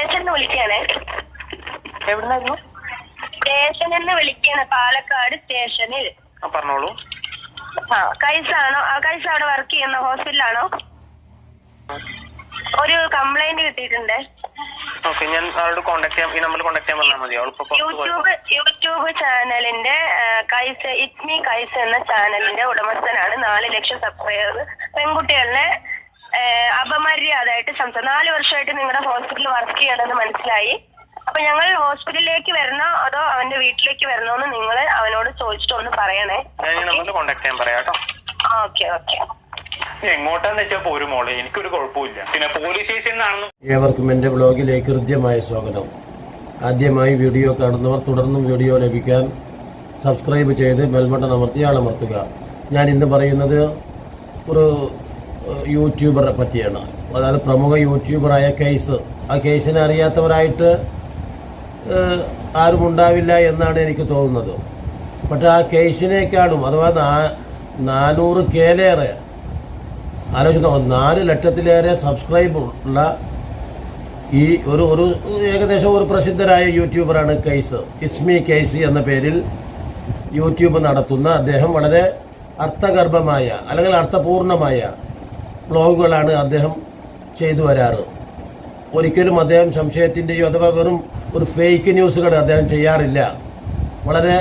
സ്റ്റേഷനിൽ വിളിക്കാണേ. എവിടുന്നായിരുന്നു? സ്റ്റേഷനിൽ നിന്ന് വിളിക്കാണ് പാലക്കാട് സ്റ്റേഷനിൽ. ആ പറഞ്ഞോളൂ. ആ കൈസാണോ? ആ കൈസ അവിടെ വർക്ക് ചെയ്യുന്ന ഹോസ്പിറ്റലാണോ? ഒരു കംപ്ലൈന്റ് കിട്ടിയിട്ടുണ്ട്. ഓക്കെ ഞാൻ അവളോട് കോൺടാക്ട് ചെയ്യാം. ഈ നമ്പറിൽ കോൺടാക്ട് ചെയ്യാൻ പറഞ്ഞാൽ മതി. അവളിപ്പോ യൂട്യൂബ് യൂട്യൂബ് ചാനലിന്റെ കൈസ ഇറ്റ്മി കൈസ എന്ന ചാനലിന്റെ ഉടമസ്ഥനാണ് നാല് ലക്ഷം സബ്സ്ക്രൈബേഴ്സ് പെൺകുട്ടികളുടെ അപമര്യാദയായിട്ട് സംസാരിച്ചു നാല് വർഷമായിട്ട് നിങ്ങളുടെ ഹോസ്പിറ്റലിൽ വർക്ക് ചെയ്യണമെന്ന് മനസ്സിലായി. അപ്പൊ ഞങ്ങൾ ഹോസ്പിറ്റലിലേക്ക് വരണോ അതോ അവന്റെ വീട്ടിലേക്ക് വരണോ എന്ന് നിങ്ങൾ അവനോട് ചോദിച്ചിട്ട് ഒന്ന് പറയണേ. ചെയ്യാൻ പറയാം കേട്ടോ. ഓക്കെ ഓക്കെ എങ്ങോട്ടാന്ന് വെച്ചാൽ പോരും മോളെ. എനിക്കൊരു കുഴപ്പമില്ല പിന്നെ പോലീസ് ഏവർക്കും എന്റെ വ്ലോഗിലേക്ക് ഹൃദ്യമായ സ്വാഗതം. ആദ്യമായി വീഡിയോ കാണുന്നവർ തുടർന്നും വീഡിയോ ലഭിക്കാൻ സബ്സ്ക്രൈബ് ചെയ്ത് ബെൽബട്ടൺ അമർത്തി ആളമർത്തുക. ഞാൻ ഇന്ന് പറയുന്നത് ഒരു യൂട്യൂബറെ പറ്റിയാണ്. അതായത് പ്രമുഖ യൂട്യൂബറായ കേസ്. ആ കേസിനെ അറിയാത്തവരായിട്ട് ആരും ഉണ്ടാവില്ല എന്നാണ് എനിക്ക് തോന്നുന്നത്. പക്ഷേ ആ കേസിനേക്കാളും അഥവാ നാ- നാനൂറ് കേലേറെ ആലോചിച്ച് നോക്കാം നാല് ലക്ഷത്തിലേറെ സബ്സ്ക്രൈബ് ഉള്ള ഈ ഒരു ഒരു ഏകദേശം ഒരു പ്രസിദ്ധരായ യൂട്യൂബറാണ് കേസ്. ഇസ്മി കേസ് എന്ന പേരിൽ യൂട്യൂബ് നടത്തുന്ന അദ്ദേഹം വളരെ അർത്ഥഗർഭമായ അല്ലെങ്കിൽ അർത്ഥപൂർണമായ വ്ളോഗുകളാണ് അദ്ദേഹം ചെയ്തു വരാറ്. ഒരിക്കലും അദ്ദേഹം സംശയത്തിന്റെയോ അഥവാ വെറും ഒരു ഫേക്ക് ന്യൂസുകൾ അദ്ദേഹം ചെയ്യാറില്ല. വളരെ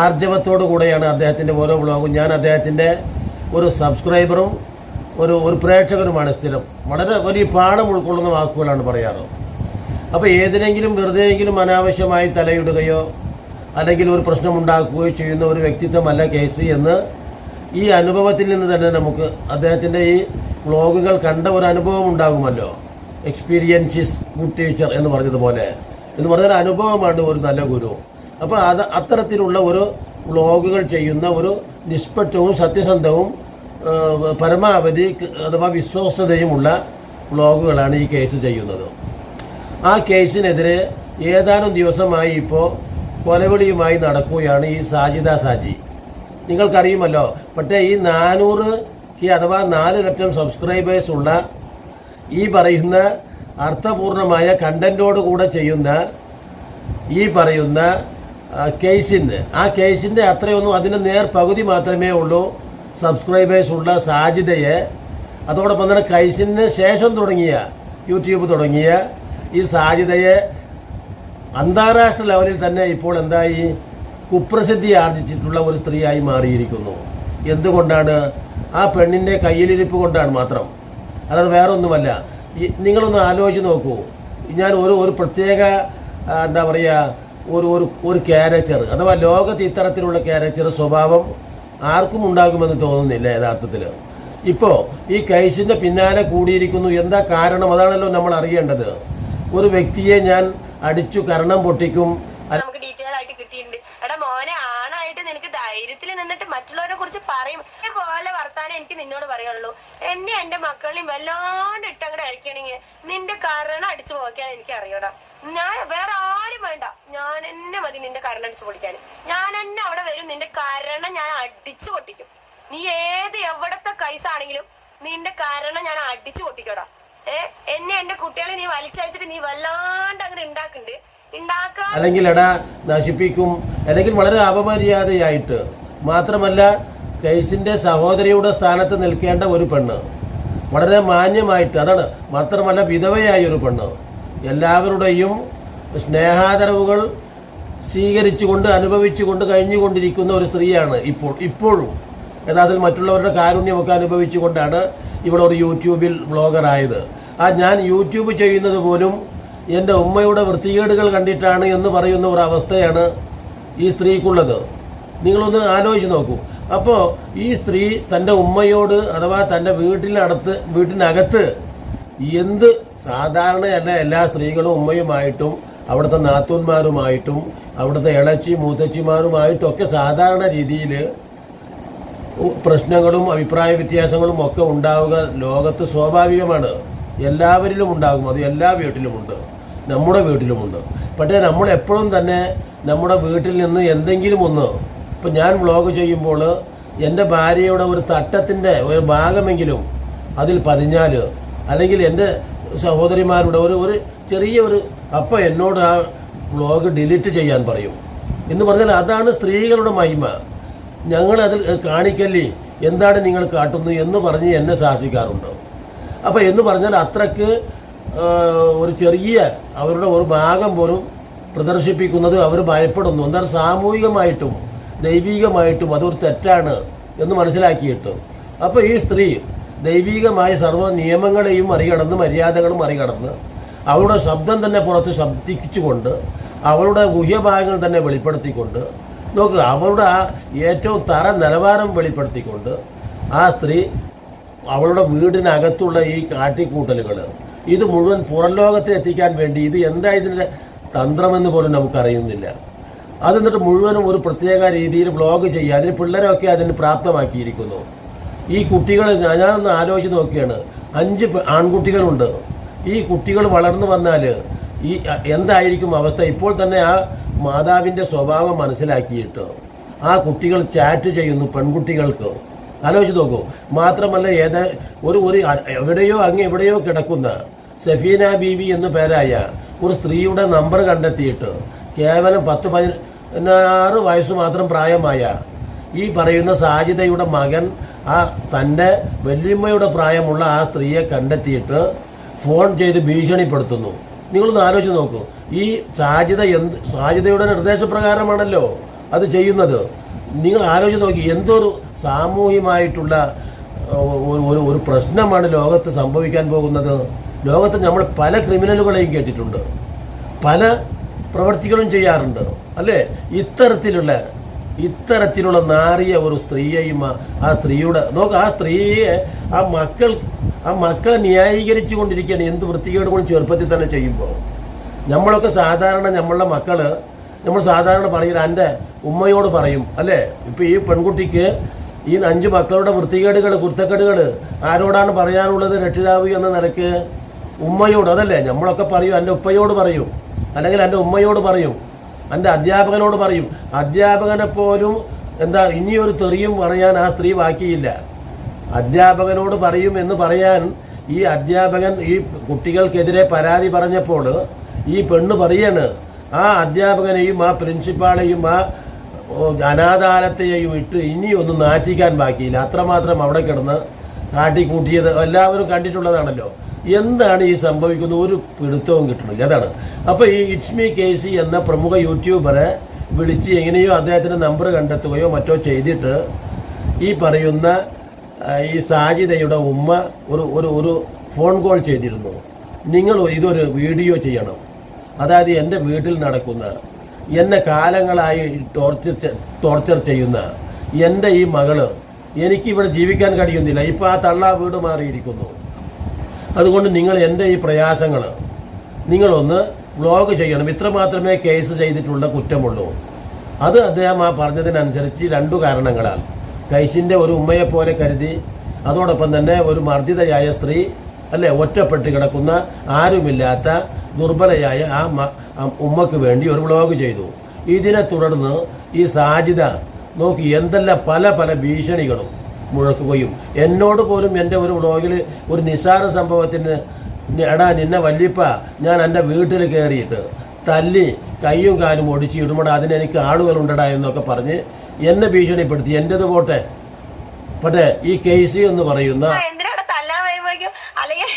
ആർജവത്തോടു കൂടെയാണ് അദ്ദേഹത്തിന്റെ ഓരോ വ്ളോഗും ഞാൻ അദ്ദേഹത്തിന്റെ ഒരു സബ്സ്ക്രൈബറും ഒരു ഒരു പ്രേക്ഷകരുമാണ് സ്ഥിരം. വളരെ വലിയ പാഠം ഉൾക്കൊള്ളുന്ന വാക്കുകളാണ് പറയാറ്. അപ്പോൾ ഏതിനെങ്കിലും വെറുതെയെങ്കിലും അനാവശ്യമായി തലയിടുകയോ അല്ലെങ്കിൽ ഒരു പ്രശ്നമുണ്ടാക്കുകയോ ചെയ്യുന്ന ഒരു വ്യക്തിത്വമല്ല കേസി എന്ന് ഈ അനുഭവത്തിൽ നിന്ന് തന്നെ നമുക്ക് അദ്ദേഹത്തിന്റെ ഈ വ്ളോഗുകൾ കണ്ട ഒരു അനുഭവം ഉണ്ടാകുമല്ലോ. എക്സ്പീരിയൻസിസ് ഗുഡ് ടീച്ചർ എന്ന് പറഞ്ഞതുപോലെ. എന്ന് പറഞ്ഞ ഒരു അനുഭവമാണ് ഒരു നല്ല ഗുരു. അപ്പോൾ അത് അത്തരത്തിലുള്ള ഒരു വ്ളോഗുകൾ ചെയ്യുന്ന ഒരു നിഷ്പക്ഷവും സത്യസന്ധവും പരമാവധി അഥവാ വിശ്വസ്തതയുമുള്ള വ്ളോഗുകളാണ് ഈ കേസ് ചെയ്യുന്നത്. ആ കേസിനെതിരെ ഏതാനും ദിവസമായി ഇപ്പോൾ കൊലവിളിയുമായി നടക്കുകയാണ് ഈ സാജിദ സാജി. നിങ്ങൾക്കറിയുമല്ലോ പക്ഷേ ഈ നാനൂറ് കെ അഥവാ നാല് ലക്ഷം സബ്സ്ക്രൈബേഴ്സ് ഉള്ള ഈ പറയുന്ന അർത്ഥപൂർണമായ കണ്ടന്റോട് കൂടെ ചെയ്യുന്ന ഈ പറയുന്ന കേസിന്. ആ കേസിന്റെ അത്രയൊന്നും അതിന് നേർ പകുതി മാത്രമേ ഉള്ളൂ സബ്സ്ക്രൈബേഴ്സ് ഉള്ള സാജിദയെ അതോടൊപ്പം തന്നെ കൈസിന് ശേഷം തുടങ്ങിയ യൂട്യൂബ് തുടങ്ങിയ ഈ സാധ്യതയെ അന്താരാഷ്ട്ര ലെവലിൽ തന്നെ ഇപ്പോൾ എന്തായി കുപ്രസിദ്ധി ആർജിച്ചിട്ടുള്ള ഒരു സ്ത്രീയായി മാറിയിരിക്കുന്നു. എന്തുകൊണ്ടാണ്? ആ പെണ്ണിന്റെ കയ്യിലിരിപ്പ് കൊണ്ടാണ് മാത്രം. അല്ലാതെ വേറെ ഒന്നുമല്ല നിങ്ങളൊന്ന് ആലോചിച്ച് നോക്കൂ. ഞാൻ ഒരു ഒരു പ്രത്യേക എന്താ പറയുക ഒരു ഒരു ഒരു ക്യാരക്ടർ അഥവാ ലോകത്ത് ഇത്തരത്തിലുള്ള ക്യാരക്ടർ സ്വഭാവം ആർക്കും ഉണ്ടാകുമെന്ന് തോന്നുന്നില്ല യഥാർത്ഥത്തിൽ. ഇപ്പോൾ ഈ കൈസിന്റെ പിന്നാലെ കൂടിയിരിക്കുന്നു. എന്താ കാരണം? അതാണല്ലോ നമ്മൾ അറിയേണ്ടത്. ഒരു വ്യക്തിയെ ഞാൻ അടിച്ചു കരണം പൊട്ടിക്കും അല്ല- നമുക്ക് ഡീറ്റെയിൽ ആയിട്ട് കിട്ടിയിട്ടുണ്ട് എടാ മോനെ നിനക്ക് ധൈര്യത്തിൽ നിന്നിട്ട് മറ്റുള്ളവരെ കുറിച്ച് പറയും. പോലെ വർത്താനം എനിക്ക് നിന്നോട് പറയുള്ളൂ. എന്നെ എന്റെ മക്കളെയും വല്ലാണ്ട് ഇട്ടങ്ങടെ അഴിക്കണെങ്കിൽ നിന്റെ കരണ അടിച്ചു പോകാൻ എനിക്ക് അറിയണം ഞാൻ വേറെ ആരും വേണ്ട. ഞാൻ എന്നെ മതി നിന്റെ കരണ അടിച്ചു പൊളിക്കാൻ. ഞാൻ എന്നെ അവിടെ വരും നിന്റെ കരണ ഞാൻ അടിച്ചു പൊട്ടിക്കും. നീ ഏത് എവിടത്തെ കൈസാണെങ്കിലും നിന്റെ കാരണം ഞാൻ അടിച്ചു പൊട്ടിക്കടാ. ഏഹ് എന്നെ എന്റെ കുട്ടികളെ നീ വലിച്ചഴിച്ചിട്ട് നീ വല്ലാണ്ട് അങ്ങനെ ഉണ്ടാക്കുന്നുണ്ട് അല്ലെങ്കിൽ എട നശിപ്പിക്കും അല്ലെങ്കിൽ വളരെ അപമര്യാദയായിട്ട് മാത്രമല്ല കേസിന്റെ സഹോദരിയുടെ സ്ഥാനത്ത് നിൽക്കേണ്ട ഒരു പെണ്ണ്. വളരെ മാന്യമായിട്ട് അതാണ് മാത്രമല്ല വിധവയായ ഒരു പെണ്ണ്. എല്ലാവരുടെയും സ്നേഹാദരവുകൾ സ്വീകരിച്ചുകൊണ്ട് അനുഭവിച്ചുകൊണ്ട് കഴിഞ്ഞുകൊണ്ടിരിക്കുന്ന ഒരു സ്ത്രീയാണ് ഇപ്പോൾ ഇപ്പോഴും. യഥാർത്ഥത്തിൽ മറ്റുള്ളവരുടെ കാരുണ്യമൊക്കെ അനുഭവിച്ചുകൊണ്ടാണ് ഇവിടെ ഒരു യൂട്യൂബിൽ വ്ളോഗറായത്. ആ ഞാൻ യൂട്യൂബ് ചെയ്യുന്നത് പോലും എന്റെ ഉമ്മയുടെ വൃത്തികേടുകൾ കണ്ടിട്ടാണ് എന്ന് പറയുന്ന ഒരു അവസ്ഥയാണ് ഈ സ്ത്രീക്കുള്ളത്. നിങ്ങളൊന്ന് ആലോചിച്ച് നോക്കൂ. അപ്പോൾ ഈ സ്ത്രീ തന്റെ ഉമ്മയോട് അഥവാ തന്റെ വീട്ടിനടുത്ത് വീട്ടിനകത്ത് എന്ത് സാധാരണയല്ല എല്ലാ സ്ത്രീകളും ഉമ്മയുമായിട്ടും അവിടുത്തെ നാത്തൂന്മാരുമായിട്ടും അവിടുത്തെ ഇളച്ചി മൂത്തച്ചിമാരുമായിട്ടും ഒക്കെ സാധാരണ രീതിയിൽ പ്രശ്നങ്ങളും അഭിപ്രായ വ്യത്യാസങ്ങളും ഒക്കെ ഉണ്ടാവുക ലോകത്ത് സ്വാഭാവികമാണ്. എല്ലാവരിലും ഉണ്ടാകും. അത് എല്ലാ വീട്ടിലുമുണ്ട് നമ്മുടെ വീട്ടിലുമുണ്ട്. പക്ഷേ നമ്മൾ എപ്പോഴും തന്നെ നമ്മുടെ വീട്ടിൽ നിന്ന് എന്തെങ്കിലും ഒന്ന് ഇപ്പം ഞാൻ വ്ളോഗ് ചെയ്യുമ്പോൾ എന്റെ ഭാര്യയുടെ ഒരു തട്ടത്തിന്റെ ഒരു ഭാഗമെങ്കിലും അതിൽ പതിഞ്ഞാൽ അല്ലെങ്കിൽ എന്റെ സഹോദരിമാരുടെ ഒരു ഒരു ചെറിയ ഒരു അപ്പം എന്നോട് ആ വ്ളോഗ് ഡിലീറ്റ് ചെയ്യാൻ പറയും. എന്ന് പറഞ്ഞാൽ അതാണ് സ്ത്രീകളുടെ മഹിമ. ഞങ്ങൾ അതിൽ കാണിക്കല്ലേ എന്താണ് നിങ്ങൾ കാട്ടുന്നത് എന്ന് പറഞ്ഞ് എന്നെ ശാസിക്കാറുണ്ട്. അപ്പോൾ എന്ന് പറഞ്ഞാൽ അത്രയ്ക്ക് ആ, ഒരു ചെറിയ അവരുടെ ഒരു ഭാഗം പോലും പ്രദർശിപ്പിക്കുന്നത് അവർ ഭയപ്പെടുന്നു. എന്താണ് സാമൂഹികമായിട്ടും ദൈവികമായിട്ടും അതൊരു തെറ്റാണ് എന്ന് മനസ്സിലാക്കിയിട്ട്. അപ്പോൾ ഈ സ്ത്രീ ദൈവികമായ സർവ നിയമങ്ങളെയും മറികടന്ന് മര്യാദകളും മറികടന്ന് അവളുടെ ശബ്ദം തന്നെ പുറത്ത് ശബ്ദിച്ചുകൊണ്ട് അവളുടെ ഗുഹ്യഭാഗങ്ങൾ തന്നെ വെളിപ്പെടുത്തിക്കൊണ്ട് നോക്കുക അവളുടെ ആ ഏറ്റവും തറ നിലവാരം വെളിപ്പെടുത്തിക്കൊണ്ട് ആ സ്ത്രീ അവളുടെ വീടിനകത്തുള്ള ഈ കാട്ടിക്കൂട്ടലുകൾ ഇത് മുഴുവൻ പുറം ലോകത്തെ എത്തിക്കാൻ വേണ്ടി ഇത് എന്താ ഇതിന്റെ തന്ത്രമെന്ന് പോലും നമുക്കറിയുന്നില്ല. അത് എന്നിട്ട് മുഴുവനും ഒരു പ്രത്യേക രീതിയിൽ വ്ളോഗ് ചെയ്യുക. അതിന് പിള്ളേരൊക്കെ അതിന് പ്രാപ്തമാക്കിയിരിക്കുന്നു. ഈ കുട്ടികൾ ഞാനൊന്ന് ആലോചിച്ച് നോക്കിയാണ്. അഞ്ച് ആൺകുട്ടികളുണ്ട്. ഈ കുട്ടികൾ വളർന്നു വന്നാൽ ഈ എന്തായിരിക്കും അവസ്ഥ? ഇപ്പോൾ തന്നെ ആ മാതാവിന്റെ സ്വഭാവം മനസ്സിലാക്കിയിട്ട് ആ കുട്ടികൾ ചാറ്റ് ചെയ്യുന്നു പെൺകുട്ടികൾക്ക്. ആലോചിച്ച് നോക്കൂ. മാത്രമല്ല ഏത് ഒരു ഒരു എവിടെയോ അങ്ങ് എവിടെയോ കിടക്കുന്ന സഫീന ബീവി എന്നു പേരായ ഒരു സ്ത്രീയുടെ നമ്പർ കണ്ടെത്തിയിട്ട് കേവലം പത്ത് പതിനാറ് വയസ്സ് മാത്രം പ്രായമായ ഈ പറയുന്ന സാജിദയുടെ മകൻ ആ തന്റെ വല്യമ്മയുടെ പ്രായമുള്ള ആ സ്ത്രീയെ കണ്ടെത്തിയിട്ട് ഫോൺ ചെയ്ത് ഭീഷണിപ്പെടുത്തുന്നു. നിങ്ങളൊന്ന് ആലോചിച്ച് നോക്കൂ. ഈ സാജിത എന്ത് സാജിതയുടെ നിർദ്ദേശപ്രകാരമാണല്ലോ അത് ചെയ്യുന്നത്. നിങ്ങൾ ആലോചിച്ച് നോക്കി എന്തൊരു സാമൂഹ്യമായിട്ടുള്ള ഒരു ഒരു ഒരു പ്രശ്നമാണ് ലോകത്ത് സംഭവിക്കാൻ പോകുന്നത്? ലോകത്ത് നമ്മൾ പല ക്രിമിനലുകളെയും കേട്ടിട്ടുണ്ട്. പല പ്രവർത്തികളും ചെയ്യാറുണ്ട്. അല്ലേ? ഇത്തരത്തിലുള്ള ഇത്തരത്തിലുള്ള നാറിയ ഒരു സ്ത്രീയെയും ആ- സ്ത്രീയുടെ നോക്ക് ആ സ്ത്രീയെ ആ മക്കൾ ആ മക്കളെ ന്യായീകരിച്ചു കൊണ്ടിരിക്കുകയാണ് എന്ത് വൃത്തികേട് കൊണ്ട് ചെറുപ്പത്തിൽ തന്നെ ചെയ്യുമ്പോൾ. നമ്മളൊക്കെ സാധാരണ നമ്മളുടെ മക്കൾ നമ്മൾ സാധാരണ പറയുന്നത് എന്റെ ഉമ്മയോട് പറയും. അല്ലേ? ഇപ്പം ഈ പെൺകുട്ടിക്ക് ഈ അഞ്ച് മക്കളുടെ വൃത്തികേടുകൾ കുരുത്തക്കേടുകൾ ആരോടാണ് പറയാനുള്ളത് രക്ഷിതാവ് എന്ന നിലയ്ക്ക് ഉമ്മയോട് അതല്ലേ? നമ്മളൊക്കെ പറയൂ എന്റെ ഉപ്പയോട് പറയൂ. അല്ലെങ്കിൽ എന്റെ ഉമ്മയോട് പറയും. എന്റെ അധ്യാപകനോട് പറയും. അധ്യാപകനെ പോലും എന്താ ഇനിയൊരു തെറിയും പറയാൻ ആ സ്ത്രീ ബാക്കിയില്ല. അധ്യാപകനോട് പറയും എന്ന് പറയാൻ ഈ അധ്യാപകൻ ഈ കുട്ടികൾക്കെതിരെ പരാതി പറഞ്ഞപ്പോൾ ഈ പെണ്ണ് പറയാണ് ആ അധ്യാപകനെയും ആ പ്രിൻസിപ്പാളെയും ആ അനാഥാലത്തെയും ഇട്ട് ഇനിയൊന്നും നാറ്റിക്കാൻ ബാക്കിയില്ല. അത്രമാത്രം അവിടെ കിടന്ന് കാട്ടിക്കൂട്ടിയത് എല്ലാവരും കണ്ടിട്ടുള്ളതാണല്ലോ. എന്താണ് ഈ സംഭവിക്കുന്നത് ഒരു പിടുത്തവും കിട്ടണില്ല. അതാണ്. അപ്പോൾ ഈ ഇറ്റ്സ്മി കേസി എന്ന പ്രമുഖ യൂട്യൂബറെ വിളിച്ച് എങ്ങനെയോ അദ്ദേഹത്തിന്റെ നമ്പർ കണ്ടെത്തുകയോ മറ്റോ ചെയ്തിട്ട് ഈ പറയുന്ന ഈ സാജിദയുടെ ഉമ്മ ഒരു ഒരു ഒരു ഫോൺ കോൾ ചെയ്തിരുന്നു. നിങ്ങൾ ഇതൊരു വീഡിയോ ചെയ്യണം. അതായത് എന്റെ വീട്ടിൽ നടക്കുന്ന എന്നെ കാലങ്ങളായി ടോർച്ചർ ടോർച്ചർ ചെയ്യുന്ന എന്റെ ഈ മകൾ എനിക്കിവിടെ ജീവിക്കാൻ കഴിയുന്നില്ല. ഇപ്പോൾ ആ തള്ള വീട് മാറിയിരിക്കുന്നു. അതുകൊണ്ട് നിങ്ങൾ എന്റെ ഈ പ്രയാസങ്ങൾ നിങ്ങളൊന്ന് വ്ലോഗ് ചെയ്യണം. ഇത്ര മാത്രമേ കേസ് ചെയ്തിട്ടുള്ള കുറ്റമുള്ളൂ. അത് അദ്ദേഹം ആ പറഞ്ഞതിനനുസരിച്ച് രണ്ടു കാരണങ്ങളാൽ. കൈസിന്റെ ഒരു ഉമ്മയെപ്പോലെ കരുതി അതോടൊപ്പം തന്നെ ഒരു മർദ്ദിതയായ സ്ത്രീ അല്ലേ ഒറ്റപ്പെട്ട് കിടക്കുന്ന ആരുമില്ലാത്ത ദുർബലയായ ആ ഉമ്മക്ക് വേണ്ടി ഒരു വ്ലോഗ് ചെയ്തു. ഇതിനെ തുടർന്ന് ഈ സാജിദ നോക്കി എന്തെല്ലാം പല പല ഭീഷണികളും മുഴക്കുകയും. എന്നോട് പോലും എന്റെ ഒരു വ്ളോഗിൽ ഒരു നിസാര സംഭവത്തിന് എടാ നിന്നെ വല്യപ്പ ഞാൻ എന്റെ വീട്ടിൽ കയറിയിട്ട് തല്ലി കൈയും കാലും ഒടിച്ച് ഇടുമ്പോൾ അതിനെനിക്ക് ആളുകളുണ്ടടാ എന്നൊക്കെ പറഞ്ഞ് എന്നെ ഭീഷണിപ്പെടുത്തി. എന്റെത് പോട്ടെ. പക്ഷേ ഈ കേസ് എന്ന് പറയുന്ന ആ, എന്തിനാണ് തല്ലാൻ വരുമ്പോഴേക്കും അല്ലെങ്കിൽ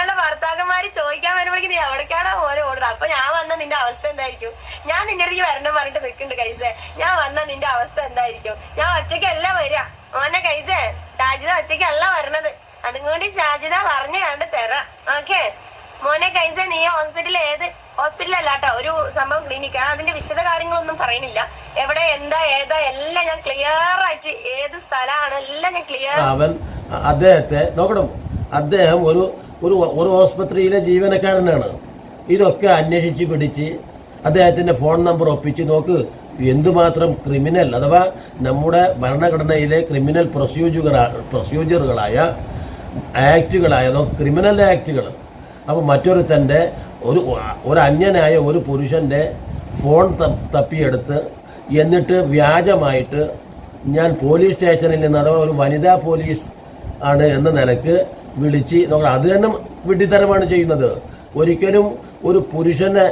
പെണ്ണുങ്ങളുടെ ഭർത്താക്കന്മാര് ചോദിക്കാൻ വരുമ്പോഴേക്കും നീ എവിടേക്കാണോ ഓരോ ഓർഡർ അപ്പൊ ഞാൻ വന്ന നിന്റെ അവസ്ഥ എന്തായിരിക്കും? ഞാൻ നിന്റെ അടുത്ത് വരണം പറഞ്ഞിട്ട് നിൽക്കുന്നുണ്ട് കൈസേ. ഞാൻ വന്ന നിന്റെ അവസ്ഥ എന്തായിരിക്കും? ഞാൻ ഒറ്റയ്ക്കല്ല വരിക. മോനെ കൈസേ ഷാജിത ഒറ്റയ്ക്കല്ല വരണത്. അതുകൊണ്ട് ഷാജിത പറഞ്ഞു കണ്ട് തരാം. ഓക്കെ? മോനെ കൈസേ നീ ഹോസ്പിറ്റലിൽ ഏത്? ഹോസ്പിറ്റലല്ല കേട്ടോ ഒരു സംഭവം ക്ലിനിക്കാണ് അതിന്റെ വിശദ കാര്യങ്ങളൊന്നും പറയുന്നില്ല. എവിടെ എന്താ ഏതാ എല്ലാം ഞാൻ ക്ലിയർ ആയിട്ട് ഏത് സ്ഥലമാണ് എല്ലാം ഞാൻ ക്ലിയർ അവൻ അദ്ദേഹത്തെ നോക്കണം അദ്ദേഹം ഒരു ഒരു ഒരു ആസ്പത്രിയിലെ ജീവനക്കാരനാണ്. ഇതൊക്കെ അന്വേഷിച്ച് പിടിച്ച് അദ്ദേഹത്തിന്റെ ഫോൺ നമ്പർ ഒപ്പിച്ച് നോക്ക് എന്തുമാത്രം ക്രിമിനൽ അഥവാ നമ്മുടെ ഭരണഘടനയിലെ ക്രിമിനൽ പ്രൊസീജുകൾ പ്രൊസീജറുകളായ ആക്റ്റുകളായ ക്രിമിനൽ ആക്റ്റുകൾ. അപ്പോൾ മറ്റൊരുത്തന്റെ ഒരു ഒരു അന്യനായ ഒരു പുരുഷന്റെ ഫോൺ തപ്പിയെടുത്ത് എന്നിട്ട് വ്യാജമായിട്ട് ഞാൻ പോലീസ് സ്റ്റേഷനിൽ നിന്ന് അഥവാ ഒരു വനിതാ പോലീസ് ആണ് എന്ന നിലയ്ക്ക് വിളിച്ച് നോക്കണം. അത് തന്നെ വിഡ്ഢിത്തരമാണ് ചെയ്യുന്നത്. ഒരിക്കലും ഒരു പുരുഷനെ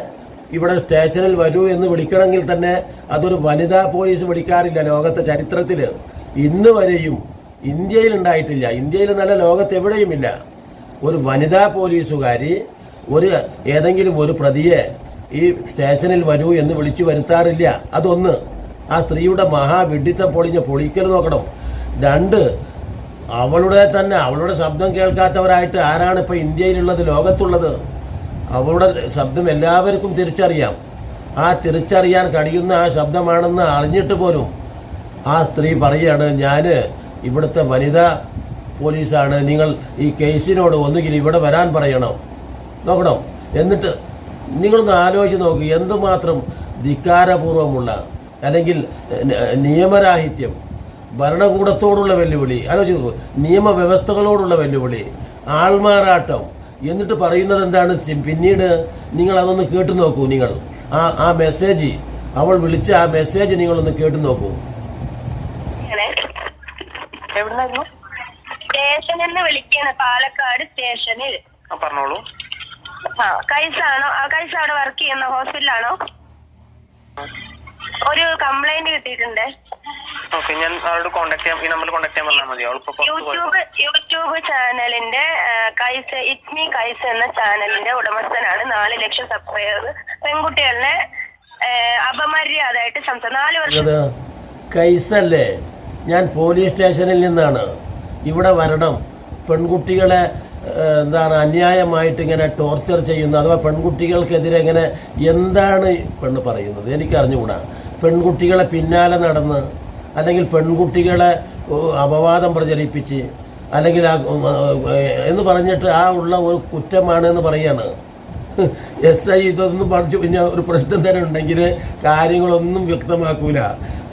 ഇവിടെ സ്റ്റേഷനിൽ വരൂ എന്ന് വിളിക്കണമെങ്കിൽ തന്നെ അതൊരു വനിതാ പോലീസ് വിളിക്കാറില്ല ലോകത്തെ ചരിത്രത്തിൽ ഇന്ന് വരെയും ഇന്ത്യയിൽ ഉണ്ടായിട്ടില്ല. ഇന്ത്യയിൽ നല്ല ലോകത്ത് എവിടെയുമില്ല. ഒരു വനിതാ പോലീസുകാരി ഒരു ഏതെങ്കിലും ഒരു പ്രതിയെ ഈ സ്റ്റേഷനിൽ വരൂ എന്ന് വിളിച്ചു വരുത്താറില്ല. അതൊന്ന്. ആ സ്ത്രീയുടെ മഹാവിഡിത്തം പൊളിഞ്ഞ പൊളിക്കൽ നോക്കണം. രണ്ട് അവളുടെ തന്നെ അവളുടെ ശബ്ദം കേൾക്കാത്തവരായിട്ട് ആരാണ് ഇപ്പോൾ ഇന്ത്യയിലുള്ളത് ലോകത്തുള്ളത്? അവളുടെ ശബ്ദം എല്ലാവർക്കും തിരിച്ചറിയാം. ആ തിരിച്ചറിയാൻ കഴിയുന്ന ആ ശബ്ദമാണെന്ന് അറിഞ്ഞിട്ട് പോലും ആ സ്ത്രീ പറയാണ് ഞാൻ ഇവിടുത്തെ വനിതാ പോലീസാണ്. നിങ്ങൾ ഈ കേസിനോട് ഒന്നുകിൽ ഇവിടെ വരാൻ പറയണം. നോക്കണം? എന്നിട്ട് നിങ്ങളൊന്ന് ആലോചിച്ച് നോക്കി എന്തുമാത്രം ധിക്കാരപൂർവമുള്ള അല്ലെങ്കിൽ നിയമരാഹിത്യം ഭരണകൂടത്തോടുള്ള വെല്ലുവിളി. ആലോചിച്ച് നോക്കൂ നിയമവ്യവസ്ഥകളോടുള്ള വെല്ലുവിളി ആൾമാറാട്ടം. എന്നിട്ട് പറയുന്നത് എന്താണ്? പിന്നീട് നിങ്ങൾ അതൊന്ന് കേട്ടു നോക്കൂ നിങ്ങൾ. ആ ആ മെസ്സേജ് അവൾ വിളിച്ച ആ മെസ്സേജ് നിങ്ങളൊന്ന് കേട്ടു നോക്കൂ. സ്റ്റേഷനിൽ വിളിക്കാണ് പാലക്കാട് സ്റ്റേഷനിൽ. ആ പറഞ്ഞോളൂ. കൈസാണോ? ആ കൈസ അവിടെ വർക്ക് ചെയ്യുന്ന ഹോസ്പിറ്റലാണോ? ഒരു കംപ്ലൈന്റ് കിട്ടിയിട്ടുണ്ട്. ഓക്കെ ഞാൻ അവളോട് കോൺടാക്ട് ചെയ്യാം. ഈ നമ്പറിൽ കോൺടാക്ട് ചെയ്യാൻ പറഞ്ഞാൽ മതി. അവളിപ്പോ പുറത്ത് പോയി യൂട്യൂബ് യൂട്യൂബ് ചാനലിന്റെ കൈസ ഇറ്റ്മി കൈസ എന്ന ചാനലിന്റെ ഉടമസ്ഥനാണ് നാല് ലക്ഷം സബ്സ്ക്രൈബർ പെൺകുട്ടികളെ അപമര്യാദയായിട്ട് സംസാരം നാല് വർഷം അത് കൈസല്ലേ? ഞാൻ പോലീസ് സ്റ്റേഷനിൽ നിന്നാണ്. ഇവിടെ വരണം. പെൺകുട്ടികളെ ഏഹ്, എന്താണ് അന്യായമായിട്ട് ഇങ്ങനെ ടോർച്ചർ ചെയ്യുന്ന അഥവാ പെൺകുട്ടികൾക്കെതിരെ ഇങ്ങനെ എന്താണ് പെണ്ണ് പറയുന്നത്? എനിക്ക് അറിഞ്ഞുകൂടാ പെൺകുട്ടികളെ പിന്നാലെ നടന്ന് അല്ലെങ്കിൽ പെൺകുട്ടികളെ അപവാദം പ്രചരിപ്പിച്ച് അല്ലെങ്കിൽ ആ, എന്ന് പറഞ്ഞിട്ട് ആ ഉള്ള ഒരു കുറ്റമാണ് എന്ന് പറയാണ്. എസ് ഐ ഇതൊന്നും പറഞ്ഞു പിന്നെ ഒരു പ്രശ്നം തന്നെ ഉണ്ടെങ്കിൽ കാര്യങ്ങളൊന്നും വ്യക്തമാക്കൂല.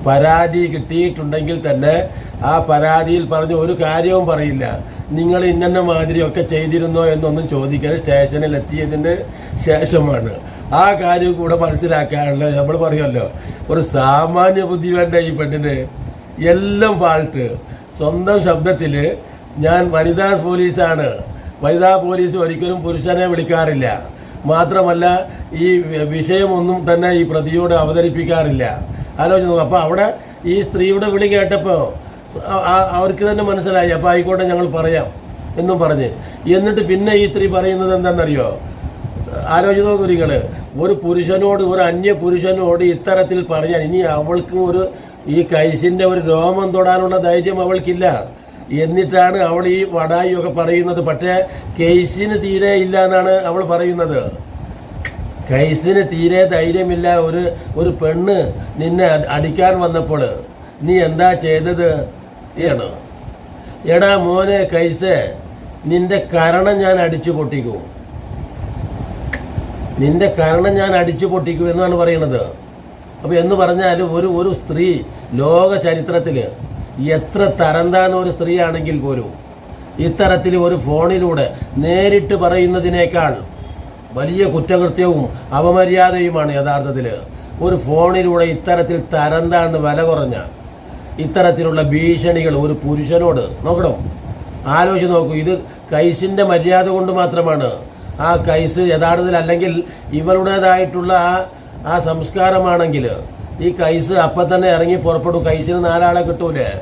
പരാതി കിട്ടിയിട്ടുണ്ടെങ്കിൽ തന്നെ ആ പരാതിയിൽ പറഞ്ഞ ഒരു കാര്യവും പറയില്ല. നിങ്ങൾ ഇന്നെ മാതിരിയൊക്കെ ചെയ്തിരുന്നോ എന്നൊന്നും ചോദിക്കാൻ സ്റ്റേഷനിൽ എത്തിയതിന് ശേഷമാണ്. ആ കാര്യം കൂടെ മനസ്സിലാക്കാനുള്ള നമ്മൾ പറയുമല്ലോ ഒരു സാമാന്യ ബുദ്ധി വേണ്ട ഈ പെണ്ണിന്. എല്ലാം ഫാൾട്ട് സ്വന്തം ശബ്ദത്തിൽ ഞാൻ വനിതാ പോലീസാണ്. വനിതാ പോലീസ് ഒരിക്കലും പുരുഷനെ വിളിക്കാറില്ല. മാത്രമല്ല ഈ വിഷയമൊന്നും തന്നെ ഈ പ്രതിയോട് അവതരിപ്പിക്കാറില്ല. ആലോചിച്ച് നോക്കും അപ്പോൾ അവിടെ ഈ സ്ത്രീയുടെ വിളി കേട്ടപ്പോൾ അവർക്ക് തന്നെ മനസ്സിലായി. അപ്പോൾ ആയിക്കോട്ടെ ഞങ്ങൾ പറയാം എന്നും പറഞ്ഞ്. എന്നിട്ട് പിന്നെ ഈ സ്ത്രീ പറയുന്നത് എന്താണെന്നറിയോ? ആലോചിച്ച് നോക്കൂ നിങ്ങൾ ഒരു പുരുഷനോട് ഒരു അന്യ പുരുഷനോട് ഇത്തരത്തിൽ പറഞ്ഞാൽ ഇനി അവൾക്ക് ഒരു ഈ കൈസിന്റെ ഒരു രോമം തൊടാനുള്ള ധൈര്യം അവൾക്കില്ല. എന്നിട്ടാണ് അവൾ ഈ വടായിയൊക്കെ പറയുന്നത്. പക്ഷേ കേസിന് തീരെ ഇല്ല എന്നാണ് അവൾ പറയുന്നത്. കൈസിന് തീരെ ധൈര്യമില്ല ഒരു ഒരു പെണ്ണ് നിന്നെ അടിക്കാൻ വന്നപ്പോൾ. നീ എന്താ ചെയ്തത്? ആണ് എടാ മോനെ കൈസേ നിന്റെ കരണം ഞാൻ അടിച്ചു പൊട്ടിക്കും നിന്റെ കരണം ഞാൻ അടിച്ചു പൊട്ടിക്കും എന്നാണ് പറയുന്നത് അപ്പോൾ എന്ന് പറഞ്ഞാൽ ഒരു ഒരു സ്ത്രീ ലോക ചരിത്രത്തിൽ എത്ര തരം താഴ്ന്ന ഒരു സ്ത്രീ ആണെങ്കിൽ പോലും ഇത്തരത്തിൽ ഒരു ഫോണിലൂടെ നേരിട്ട് പറയുന്നതിനേക്കാൾ വലിയ കുറ്റകൃത്യവും അപമര്യാദയുമാണ് യഥാർത്ഥത്തിൽ ഒരു ഫോണിലൂടെ ഇത്തരത്തിൽ തരം വില കുറഞ്ഞ ഇത്തരത്തിലുള്ള ഭീഷണികൾ ഒരു പുരുഷനോട് നോക്കണം? ആലോചിച്ച് നോക്കൂ ഇത് കൈസിന്റെ മര്യാദ കൊണ്ട് മാത്രമാണ്. ആ കൈസ് യഥാർത്ഥത്തിൽ അല്ലെങ്കിൽ ഇവരുടേതായിട്ടുള്ള ആ ആ സംസ്കാരമാണെങ്കിൽ ഈ കൈസ് അപ്പം തന്നെ ഇറങ്ങി പുറപ്പെടും. കൈസിന് നാലാളെ കിട്ടൂലേ?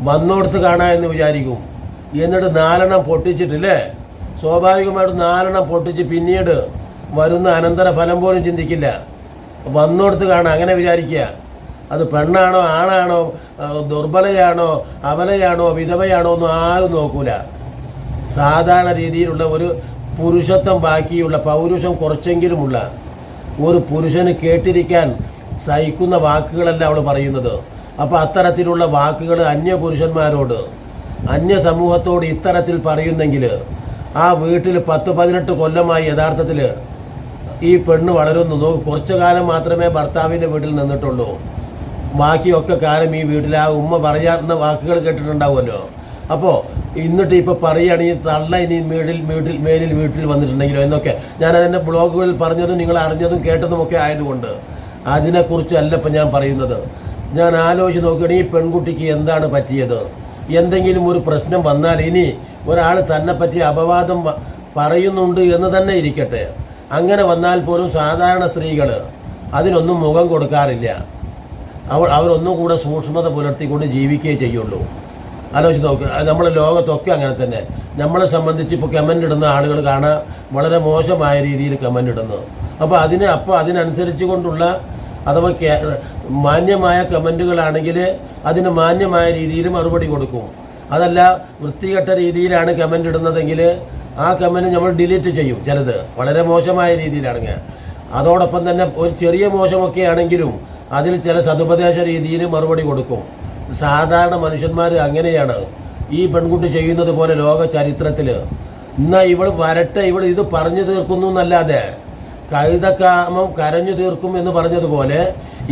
വന്നോടത്ത് കാണാ എന്ന് വിചാരിക്കും. എന്നിട്ട് നാലെണ്ണം പൊട്ടിച്ചിട്ടില്ലേ? സ്വാഭാവികമായിട്ട് നാലെണ്ണം പൊട്ടിച്ച് പിന്നീട് വരുന്ന അനന്തര ഫലം പോലും ചിന്തിക്കില്ല. വന്നോടത്ത് കാണാം അങ്ങനെ വിചാരിക്കുക. അത് പെണ്ണാണോ ആണാണോ ദുർബലയാണോ അവലയാണോ വിധവയാണോ ഒന്നും ആരും നോക്കൂല. സാധാരണ രീതിയിലുള്ള ഒരു പുരുഷത്വം ബാക്കിയുള്ള പൗരുഷം കുറച്ചെങ്കിലുമുള്ള ഒരു പുരുഷന് കേട്ടിരിക്കാൻ സഹിക്കുന്ന വാക്കുകളല്ല അവൾ പറയുന്നത്. അപ്പോൾ അത്തരത്തിലുള്ള വാക്കുകൾ അന്യ പുരുഷന്മാരോട് അന്യ സമൂഹത്തോട് ഇത്തരത്തിൽ പറയുന്നെങ്കിൽ ആ വീട്ടിൽ പത്ത് പതിനെട്ട് കൊല്ലമായി യഥാർത്ഥത്തിൽ ഈ പെണ്ണ് വളരുന്നു. കുറച്ചു കാലം മാത്രമേ ഭർത്താവിന്റെ വീട്ടിൽ നിന്നിട്ടുള്ളൂ. ബാക്കിയൊക്കെ കാലം ഈ വീട്ടിൽ ആ ഉമ്മ പറയാറുന്ന വാക്കുകൾ കേട്ടിട്ടുണ്ടാവുമല്ലോ. അപ്പോൾ ഇന്നിട്ട് ഇപ്പോൾ പറയുകയാണ് ഈ തള്ള ഇനി വീട്ടിൽ വീട്ടിൽ മേലിൽ വീട്ടിൽ വന്നിട്ടുണ്ടെങ്കിലോ എന്നൊക്കെ. ഞാൻ അതിന്റെ ബ്ലോഗുകളിൽ പറഞ്ഞതും നിങ്ങൾ അറിഞ്ഞതും കേട്ടതുമൊക്കെ ആയതുകൊണ്ട് അതിനെക്കുറിച്ചല്ല ഇപ്പം ഞാൻ പറയുന്നത്. ഞാൻ ആലോചിച്ച് നോക്കുകയാണെങ്കിൽ ഈ പെൺകുട്ടിക്ക് എന്താണ് പറ്റിയത്? എന്തെങ്കിലും ഒരു പ്രശ്നം വന്നാൽ ഇനി ഒരാൾ തന്നെ പറ്റി അപവാദം പറയുന്നുണ്ട് എന്ന് തന്നെ ഇരിക്കട്ടെ. അങ്ങനെ വന്നാൽ പോലും സാധാരണ സ്ത്രീകൾ അതിനൊന്നും മുഖം കൊടുക്കാറില്ല. അവർ അവരൊന്നും കൂടെ സൂക്ഷ്മത പുലർത്തിക്കൊണ്ട് ജീവിക്കുകയേ ചെയ്യുള്ളൂ. ആലോചിച്ച് നോക്കുക നമ്മുടെ ലോകത്തൊക്കെ അങ്ങനെ തന്നെ. നമ്മളെ സംബന്ധിച്ച് ഇപ്പോൾ കമന്റ് ഇടുന്ന ആളുകൾ കാണാൻ വളരെ മോശമായ രീതിയിൽ കമന്റ് ഇടുന്നു. അപ്പോൾ അതിന് അപ്പോൾ അതിനനുസരിച്ച് കൊണ്ടുള്ള അഥവാ മാന്യമായ കമന്റുകളാണെങ്കിൽ അതിന് മാന്യമായ രീതിയിൽ മറുപടി കൊടുക്കും. അതല്ല വൃത്തികെട്ട രീതിയിലാണ് കമന്റ് ഇടുന്നതെങ്കിൽ ആ കമന്റ് നമ്മൾ ഡിലീറ്റ് ചെയ്യും ചിലത്. വളരെ മോശമായ രീതിയിലാണ് അതോടൊപ്പം തന്നെ ഒരു ചെറിയ മോശമൊക്കെ ആണെങ്കിലും അതിൽ ചില സതുപദേശ രീതിയിൽ മറുപടി കൊടുക്കും. സാധാരണ മനുഷ്യന്മാർ അങ്ങനെയാണ്. ഈ പെൺകുട്ടി ചെയ്യുന്നത് പോലെ ലോക ചരിത്രത്തിൽ എന്നാ ഇവൾ വരട്ടെ ഇവൾ ഇത് പറഞ്ഞു തീർക്കുന്നു എന്നല്ലാതെ കഴുതക്കാമം കരഞ്ഞു തീർക്കും എന്ന് പറഞ്ഞതുപോലെ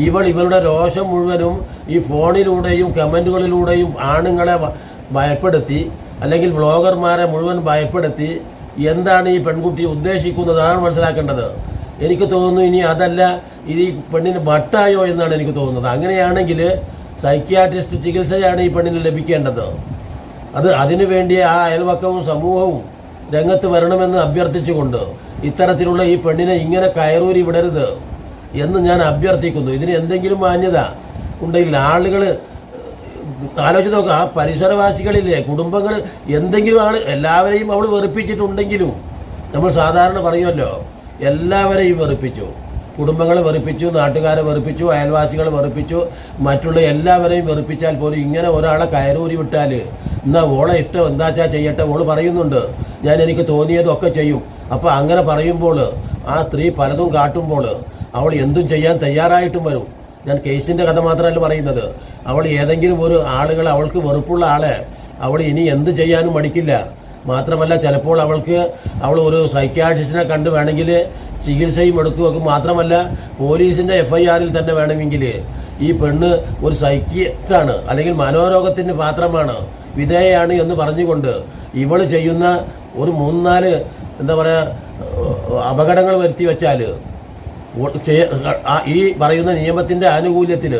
ഇവൾ ഇവളുടെ രോഷം മുഴുവനും ഈ ഫോണിലൂടെയും കമന്റുകളിലൂടെയും ആണുങ്ങളെ ഭയപ്പെടുത്തി അല്ലെങ്കിൽ വ്ളോഗർമാരെ മുഴുവൻ ഭയപ്പെടുത്തി എന്താണ് ഈ പെൺകുട്ടി ഉദ്ദേശിക്കുന്നതാണ് മനസ്സിലാക്കേണ്ടത്. എനിക്ക് തോന്നുന്നു ഇനി അതല്ല ഇത് ഈ പെണ്ണിന് മട്ടായോ എന്നാണ് എനിക്ക് തോന്നുന്നത്. അങ്ങനെയാണെങ്കിൽ സൈക്യാട്രിസ്റ്റ് ചികിത്സയാണ് ഈ പെണ്ണിന് ലഭിക്കേണ്ടത്. അത് അതിനുവേണ്ടി ആ അയൽവക്കവും സമൂഹവും രംഗത്ത് വരണമെന്ന് അഭ്യർത്ഥിച്ചുകൊണ്ട് ഇത്തരത്തിലുള്ള ഈ പെണ്ണിനെ ഇങ്ങനെ കയറൂരി വിടരുത് എന്ന് ഞാൻ അഭ്യർത്ഥിക്കുന്നു. ഇതിന് എന്തെങ്കിലും മാന്യത ഉണ്ടെങ്കിൽ ആളുകൾ ആലോചിച്ച് നോക്കുക ആ പരിസരവാസികളില്ലേ കുടുംബങ്ങൾ എന്തെങ്കിലും ആണ് എല്ലാവരെയും അവൾ വെറുപ്പിച്ചിട്ടുണ്ടെങ്കിലും നമ്മൾ സാധാരണ പറയുമല്ലോ എല്ലാവരെയും വെറുപ്പിച്ചു. കുടുംബങ്ങളെ വെറുപ്പിച്ചു നാട്ടുകാരെ വെറുപ്പിച്ചു അയൽവാസികളെ വെറുപ്പിച്ചു മറ്റുള്ള എല്ലാവരെയും വെറുപ്പിച്ചാൽ പോലും ഇങ്ങനെ ഒരാളെ കയറൂരി വിട്ടാൽ എന്നാ ഓളെ ഇഷ്ടം എന്താച്ചാ ചെയ്യട്ടെ? ഓൾ പറയുന്നുണ്ട്. ഞാൻ എനിക്ക് തോന്നിയതൊക്കെ ചെയ്യും. അപ്പോൾ അങ്ങനെ പറയുമ്പോൾ ആ സ്ത്രീ പലതും കാട്ടുമ്പോൾ അവൾ എന്തും ചെയ്യാൻ തയ്യാറായിട്ടും വരും. ഞാൻ കേസിന്റെ കഥ മാത്രമല്ല പറയുന്നത്. അവൾ ഏതെങ്കിലും ഒരു ആളുകൾ അവൾക്ക് വെറുപ്പുള്ള ആളെ അവൾ ഇനി എന്ത് ചെയ്യാനും മടിക്കില്ല. മാത്രമല്ല ചിലപ്പോൾ അവൾക്ക് അവൾ ഒരു സൈക്യാട്രിസ്റ്റിനെ കണ്ട് വേണമെങ്കിൽ ചികിത്സയും എടുക്കുകയൊക്കെ മാത്രമല്ല പോലീസിന്റെ എഫ് ഐ ആറിൽ തന്നെ വേണമെങ്കിൽ ഈ പെണ്ണ് ഒരു സൈക്കിക്കാണ് അല്ലെങ്കിൽ മനോരോഗത്തിന് പാത്രമാണ് വിധേയാണ് എന്ന് പറഞ്ഞുകൊണ്ട് ഇവൾ ചെയ്യുന്ന ഒരു മൂന്നാൽ എന്താ പറയുക അപകടങ്ങൾ വരുത്തി വെച്ചാൽ ഈ പറയുന്ന നിയമത്തിന്റെ ആനുകൂല്യത്തിൽ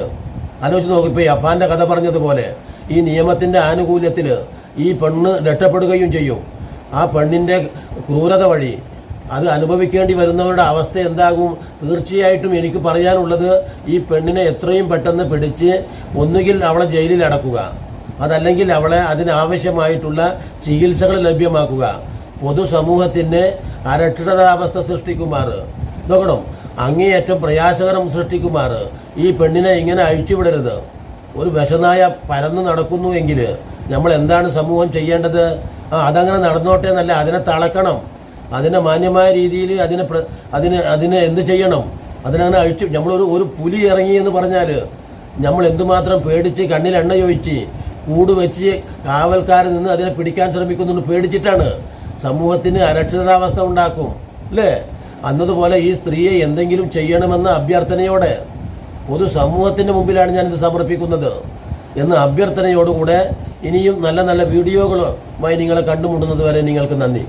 ആലോചിച്ച് നോക്കും ഇപ്പോൾ ഈ കഥ പറഞ്ഞതുപോലെ ഈ നിയമത്തിന്റെ ആനുകൂല്യത്തിൽ ഈ പെണ്ണ് രക്ഷപ്പെടുകയും ചെയ്യും. ആ പെണ്ണിന്റെ ക്രൂരത വഴി അത് അനുഭവിക്കേണ്ടി വരുന്നവരുടെ അവസ്ഥ എന്താകും? തീർച്ചയായിട്ടും എനിക്ക് പറയാനുള്ളത് ഈ പെണ്ണിനെ എത്രയും പെട്ടെന്ന് പിടിച്ച് ഒന്നുകിൽ അവളെ ജയിലിൽ അടക്കുക. അതല്ലെങ്കിൽ അവളെ അതിനാവശ്യമായിട്ടുള്ള ചികിത്സകൾ ലഭ്യമാക്കുക. പൊതുസമൂഹത്തിന് അരക്ഷിതാവസ്ഥ സൃഷ്ടിക്കുമാർ. നോക്കണം അങ്ങേയറ്റം പ്രയാസകരം സൃഷ്ടിക്കുമാർ. ഈ പെണ്ണിനെ ഇങ്ങനെ അഴിച്ചുവിടരുത്. ഒരു വിശനായ പരന്നു നടക്കുന്നുവെങ്കിൽ നമ്മൾ എന്താണ് സമൂഹം ചെയ്യേണ്ടത്? ആ അതങ്ങനെ നടന്നോട്ടെ എന്നല്ല അതിനെ തളക്കണം. അതിനെ മാന്യമായ രീതിയിൽ അതിനെ അതിന് അതിനെ എന്ത് ചെയ്യണം? അതിനാണ് അഴിച്ചു. നമ്മളൊരു ഒരു പുലി ഇറങ്ങി എന്ന് പറഞ്ഞാൽ നമ്മൾ എന്തുമാത്രം പേടിച്ച് കണ്ണിൽ എണ്ണ ചോദിച്ച് കൂട് വെച്ച് കാവൽക്കാരിൽ നിന്ന് അതിനെ പിടിക്കാൻ ശ്രമിക്കുന്നു പേടിച്ചിട്ടാണ്. സമൂഹത്തിന് അരക്ഷിതാവസ്ഥ ഉണ്ടാക്കും അല്ലേ? അന്നതുപോലെ ഈ സ്ത്രീയെ എന്തെങ്കിലും ചെയ്യണമെന്ന അഭ്യർത്ഥനയോടെ പൊതുസമൂഹത്തിന്റെ മുമ്പിലാണ് ഞാനിത് സമർപ്പിക്കുന്നത്. എന്ന അഭ്യർത്ഥനയോടുകൂടെ ഇനിയും നല്ല നല്ല വീഡിയോകളുമായി നിങ്ങളെ കണ്ടുമുട്ടുന്നത് വരെ നിങ്ങൾക്ക് നന്ദി.